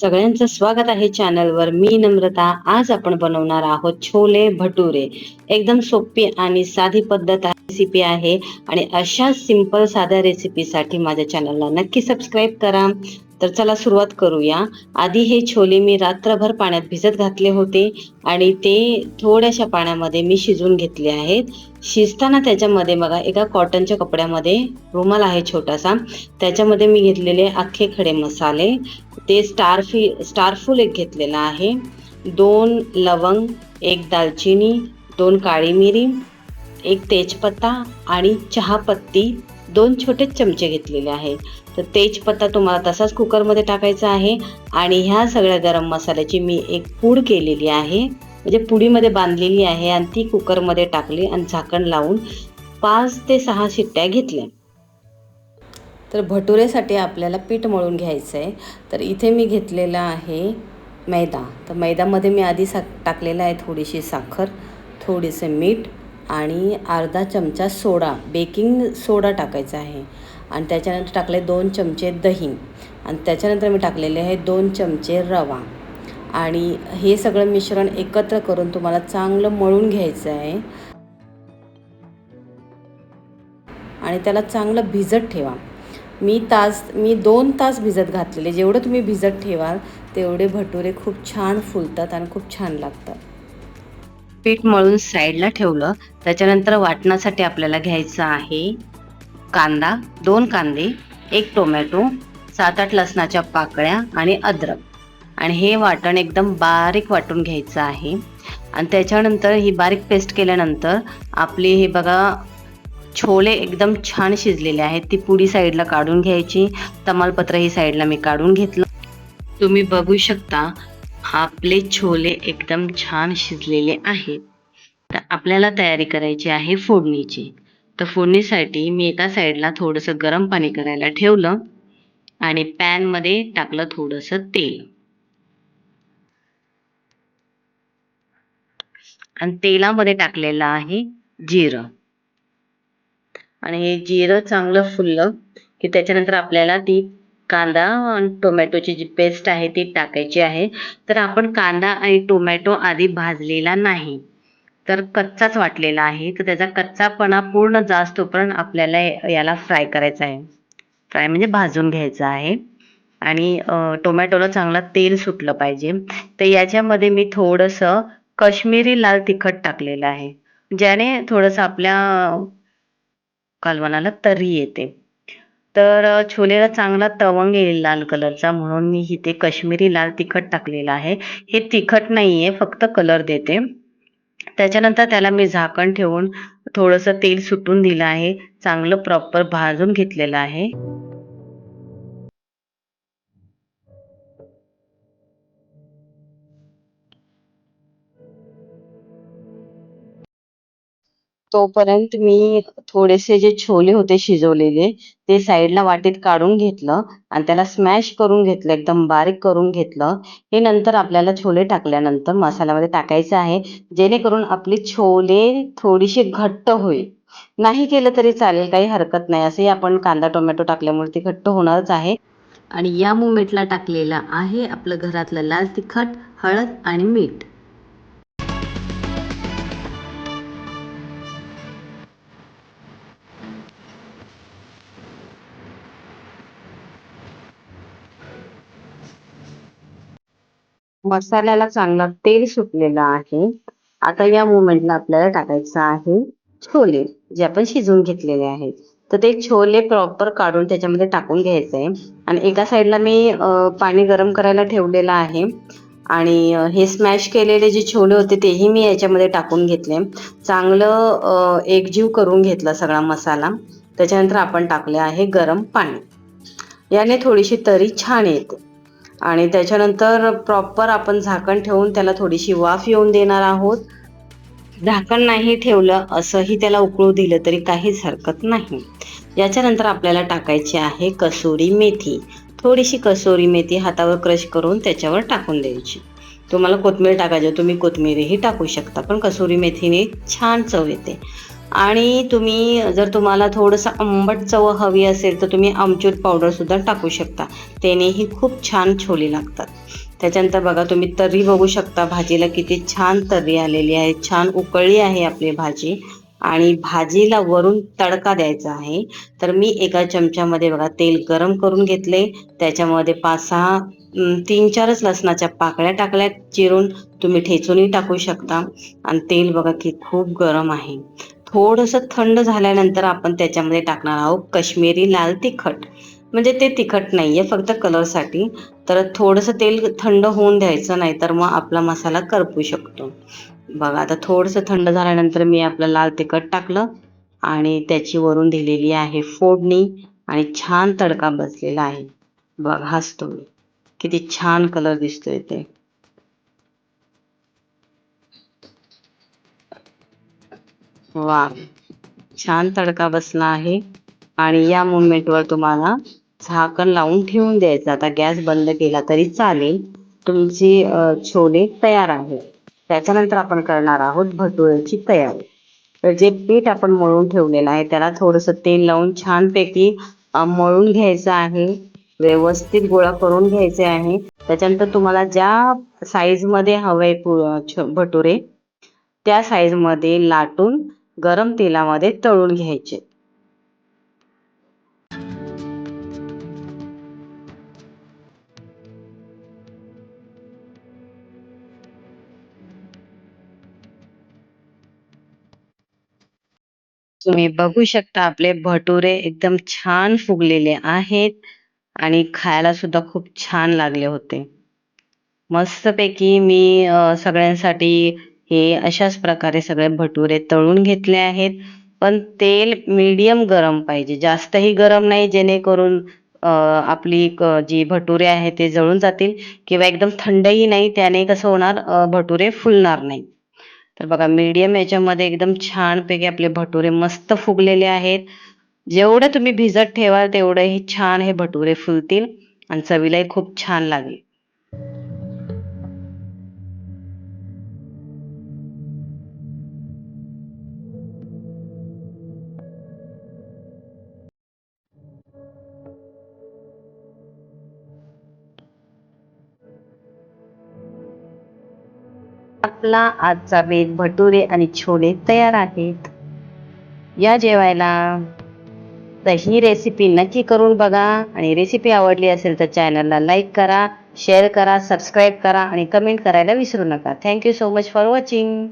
सगळ्यांचं स्वागत आहे चॅनलवर. मी नम्रता आज आपण बनवणार आहोत छोले भटुरे. एकदम सोपी आणि साधी पद्धत रेसिपी आहे. आणि अशा सिंपल साध्या रेसिपीसाठी माझ्या चॅनलला नक्की सबस्क्राईब करा. तर चला सुरुवात करूया. आधी हे छोले मी रात्रभर पाण्यात भिजत घातले होते आणि ते थोड्याशा पाण्यामध्ये मी शिजवून घेतले आहेत. शिजताना त्याच्यामध्ये बघा एका कॉटनच्या कपड्यामध्ये रुमाल आहे छोटासा. त्याच्यामध्ये मी घेतलेले अख्खे खडे मसाले. ते स्टारफी स्टारफूल एक घेतलेला आहे. दोन लवंग एक दालचिनी दोन काळी मिरी एक तेजपत्ता आणि चहापत्ती दोन छोटे चमचे घेतलेले आहे तर तेजपत्ता तुम्हाला तसाच कुकरमध्ये टाकायचा आहे. आणि ह्या सगळ्या गरम मसाल्याची मी एक पूड केलेली आहे. म्हणजे पुडीमध्ये बांधलेली आहे आणि ती कुकरमध्ये टाकली आणि झाकण लावून पाच ते सहा शिट्ट्या घेतल्या. तर भटुरेसाठी आपल्याला पीठ मळून घ्यायचं आहे तर इथे मी घेतलेला आहे मैदा. तर मैद्यामध्ये मी आधी सा टाकलेला आहे थोडीशी साखर थोडीसे मीठ आणि अर्धा चमचा सोडा बेकिंग सोडा टाकायचा आहे. आणि त्याच्यानंतर टाकले दोन चमचे दही. आणि त्याच्यानंतर मी टाकलेले आहे दोन चमचे रवा. आणि हे सगळं मिश्रण एकत्र करून तुम्हाला चांगलं मळून घ्यायचं आहे. आणि त्याला चांगलं भिजत ठेवा. मी तास मी दोन तास भिजत घातलेले. जेवढं तुम्ही भिजत ठेवाल तेवढे भटुरे खूप छान फुलतात आणि खूप छान लागतात. पीठ मळून साईडला ठेवलं. त्याच्यानंतर वाटणासाठी आपल्याला घ्यायचं आहे कांदा दोन कांदे एक टोमॅटो सात आठ लसणाच्या पाकळ्या आणि अद्रक. आणि हे वाटण एकदम बारीक वाटून घ्यायचं आहे. आणि त्याच्यानंतर ही बारीक पेस्ट केल्यानंतर आपली हे बघा छोले एकदम छान शिजलेले आहेत. ती पुडी साईडला काढून घ्यायची. तमालपत्र ही साईडला मी काढून घेतलं. तुम्ही बघू शकता आपले छोले एकदम छान शिजलेले आहेत. तर आपल्याला तयारी करायची आहे फोडणीची. तर फोडणीसाठी मी एका साईडला थोडंसं गरम पाणी करायला ठेवलं आणि पॅनमध्ये टाकलं थोडंसं तेल. आणि तेलामध्ये टाकलेलं आहे जिरं. आणि हे जिरं चांगलं फुललं की त्याच्यानंतर आपल्याला ती कांदा आणि टोमॅटोची जी पेस्ट आहे ती टाकायची आहे. तर आपण कांदा आणि टोमॅटो आधी भाजलेला नाही. तर कच्चाच वाटलेला आहे. तर त्याचा कच्चापणा पूर्ण जास्तोपर्यंत आपल्याला याला फ्राय करायचा आहे. फ्राय म्हणजे भाजून घ्यायचं आहे. आणि टोमॅटोला चांगला तेल सुटलं पाहिजे. तर याच्यामध्ये मी थोडंसं कश्मीरी लाल तिखट टाकलेलं आहे. ज्याने थोडंसं आपल्या कालवणाला तरी येते. तर छोलेला चांगला तवंग येईल लाल कलरचा म्हणून मी इथे कश्मीरी लाल तिखट टाकलेलं आहे. हे तिखट नाही आहे फक्त कलर देते. त्याच्यानंतर त्याला मी झाकण ठेवून थोडंसं तेल सुटून दिलं आहे. चांगलं प्रॉपर भाजून घेतलेलं आहे. तोपर्यंत मी थोडेसे जे छोले होते शिजवलेले ते साईडला वाटीत काढून घेतलं आणि त्याला स्मॅश करून घेतलं एकदम बारीक करून घेतलं. हे नंतर आपल्याला छोले टाकल्यानंतर मसाल्यामध्ये टाकायचं आहे जेणेकरून आपली छोले थोडीशी घट्ट होईल. नाही केलं तरी चालेल काही हरकत नाही. असंही आपण कांदा टोमॅटो टाकल्यामुळे ती घट्ट होणारच आहे. आणि या मुमेंटला टाकलेलं आहे आपलं घरातलं लाल तिखट हळद आणि मीठ. मसाल्याला चांगला तेल सुटलेलं आहे. आता या मुमेंटला आपल्याला टाकायचं आहे छोले जे आपण शिजवून घेतलेले आहेत. तर ते छोले प्रॉपर काढून त्याच्यामध्ये टाकून घ्यायचं आहे आणि एका साईडला मी पाणी गरम करायला ठेवलेलं आहे. आणि हे स्मॅश केलेले जे छोले होते तेही मी याच्यामध्ये टाकून घेतले. चांगलं एकजीव करून घेतला सगळा मसाला. त्याच्यानंतर आपण टाकले आहे गरम पाणी. याने थोडीशी तरी छान येते. आणि त्याच्यानंतर प्रॉपर आपण झाकण ठेवून त्याला थोडीशी वाफ येऊन देणार आहोत. झाकण नाही ठेवलं असंही त्याला उकळू दिलं तरी काहीच हरकत नाही. याच्यानंतर आपल्याला टाकायची आहे कसुरी मेथी. थोडीशी कसुरी मेथी हातावर क्रश करून त्याच्यावर टाकून द्यायची. तुम्हाला कोथमीर टाकायची तुम्ही कोथमीरही टाकू शकता पण कसुरी मेथीने छान चव येते. आणि तुम्ही जर तुम्हाला थोडंसं आंबट चव हवी असेल तर तुम्ही आमचूर पावडरसुद्धा टाकू शकता. त्यानेही खूप छान छोले लागतात. त्याच्यानंतर बघा तुम्ही तर्री बघू शकता. भाजीला किती छान तर्री आलेली आहे. छान उकळली आहे आपली भाजी. आणि भाजीला वरून तडका द्यायचा आहे. तर मी एका चमच्यामध्ये बघा तेल गरम करून घेतले. त्याच्यामध्ये पाच सहा तीन चारच लसणाच्या पाकळ्या टाकल्या चिरून तुम्ही ठेचूनही टाकू शकता. आणि तेल बघा की खूप गरम आहे. थोडंसं थंड झाल्यानंतर आपण त्याच्यामध्ये टाकणार आहोत कश्मीरी लाल तिखट. म्हणजे ते तिखट नाही आहे फक्त कलरसाठी. तर थोडंसं तेल थंड होऊन द्यायचं नाही तर मग आपला मसाला करपू शकतो. बघा आता थोडंसं थंड झाल्यानंतर मी आपलं लाल तिखट टाकलं आणि त्याची वरून दिलेली आहे फोडणी आणि छान तडका बसलेला आहे. बघ तुम्ही. किती छान कलर दिसतोय ते. वा. छान तडका बसला आहे. आणि या मुवमेंटवर तुम्हाला झाकण लावून ठेवून द्यायचं. आता गॅस बंद केला तरी चालेल. तुमची छोले तयार आहे त्याच्यानंतर आपण करणार आहोत भटुऱ्याची तयारी. तर जे पीठ आपण मळून ठेवलेलं आहे त्याला थोडंसं तेल लावून छानपैकी मळून घ्यायचं आहे. व्यवस्थित गोळा करून घ्यायचे आहे. त्याच्यानंतर तुम्हाला ज्या साईजमध्ये हवे भटुरे त्या साईजमध्ये लाटून गरम तेलामध्ये तळून घ्यायचे. तुम्ही बघू शकता आपले भटुरे एकदम छान फुगलेले आहेत आणि खायला सुद्धा खूप छान लागले होते. मस्तपैकी मी सगळ्यांसाठी हे अशाच प्रकारे सगळे भटुरे तळून घेतले आहेत. पण तेल मीडियम गरम पाहिजे. जास्तही गरम नाही जेणेकरून आपली जी भटुरे आहेत ते जळून जातील किंवा एकदम थंडही नाही त्याने कसं होणार भटुरे फुलणार नाही. तर बघा मीडियम याच्यामध्ये एकदम छानपैकी आपले भटुरे मस्त फुगलेले आहेत. जेवढं तुम्ही भिजत ठेवाल तेवढंही छान हे भटुरे फुलतील आणि चवीलाही खूप छान लागेल. आपला आजचा बेत भटुरे आणि छोले तयार आहेत. या जेवायला. तर ही रेसिपी नक्की करून बघा. आणि रेसिपी आवडली असेल तर चॅनलला लाईक करा शेअर करा सबस्क्राईब करा आणि कमेंट करायला विसरू नका. Thank you so much for watching